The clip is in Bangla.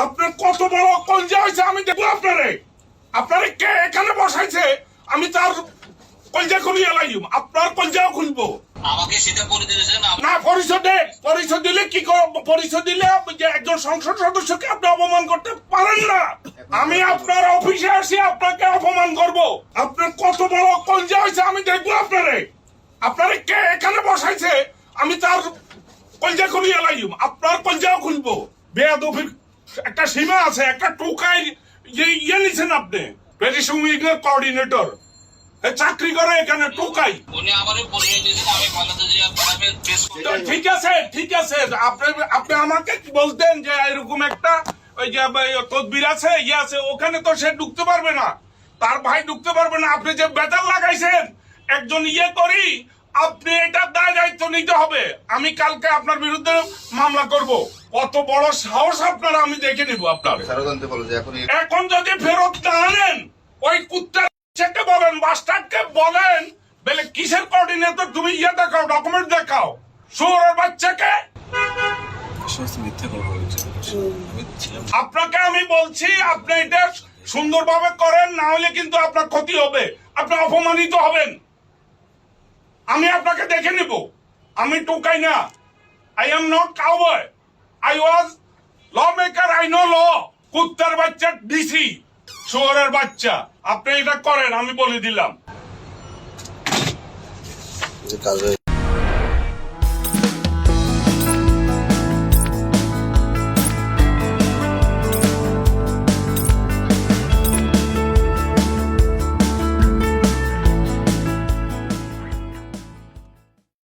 আপনার কত বড় কলজা হয়েছে আমি দেখব আপনারে। আপনারে কে এখানে বসাইছে? আমি তার কলজা খুলিয়ে লাইম। আপনার কলজাও খুলবো। আমাকে সেটা করে দিয়েছেন না পরিষদে পরিষদ দিলে কি কর- পরিষদ দিলে আপনি যে একজন সংসদ সদস্যকে আপনি অপমান করতে পারেন না। আমি আপনার অফিসে আসি আপনাকে অপমান করব। আপনার কত বড় কলজা হয়েছে আমি দেখব আপনারে। আপনারে কে এখানে বসাইছে? আমি তার কলজা খুলিয়ে লাইম। আপনার কলজাও খুলবো। বেয়াদফির একটা সীমা আছে একটা টোকাই ইয়ে নিছেন আপনি পেরিস উইং কোঅর্ডিনেটর। চাকরি করে এখানে টোকাই। ঠিক আছে ঠিক আছে। আপনি আপনি আমাকে বলতেন যে এরকম একটা ওই যে তদবির আছে ইয়ে আছে ওখানে তো সে ঢুকতে পারবে না। তার ভাই ঢুকতে পারবে না। আপনি যে বেতার লাগাইছেন একজন ইয়ে করি আপনি এটা দায় দায়িত্ব নিতে হবে। আমি কালকে আপনার বিরুদ্ধে মামলা করব। কত বড় সাহস আপনারা আমি দেখে নিব আপনার এখন যদি ফেরত না আনেন ওই কুত্তার ছেকে বলেন মাস্টারকে বলেন বলে কিসের কোঅর্ডিনেটর তুমি ইয়ে দেখাও ডকুমেন্ট দেখাও। শুয়োরের বাচ্চাকে। আপনাকে আমি বলছি আপনি এটা সুন্দরভাবে করেন না হলে কিন্তু আপনার ক্ষতি হবে। আপনি অপমানিত হবেন। আমি আপনাকে দেখে নিব। আমি টোকাই না। I am not cowboy I was lawmaker I know law কুত্তার বাচ্চা ডিসি শুয়ারের বাচ্চা। আপনি এটা করেন, আমি বলে দিলাম।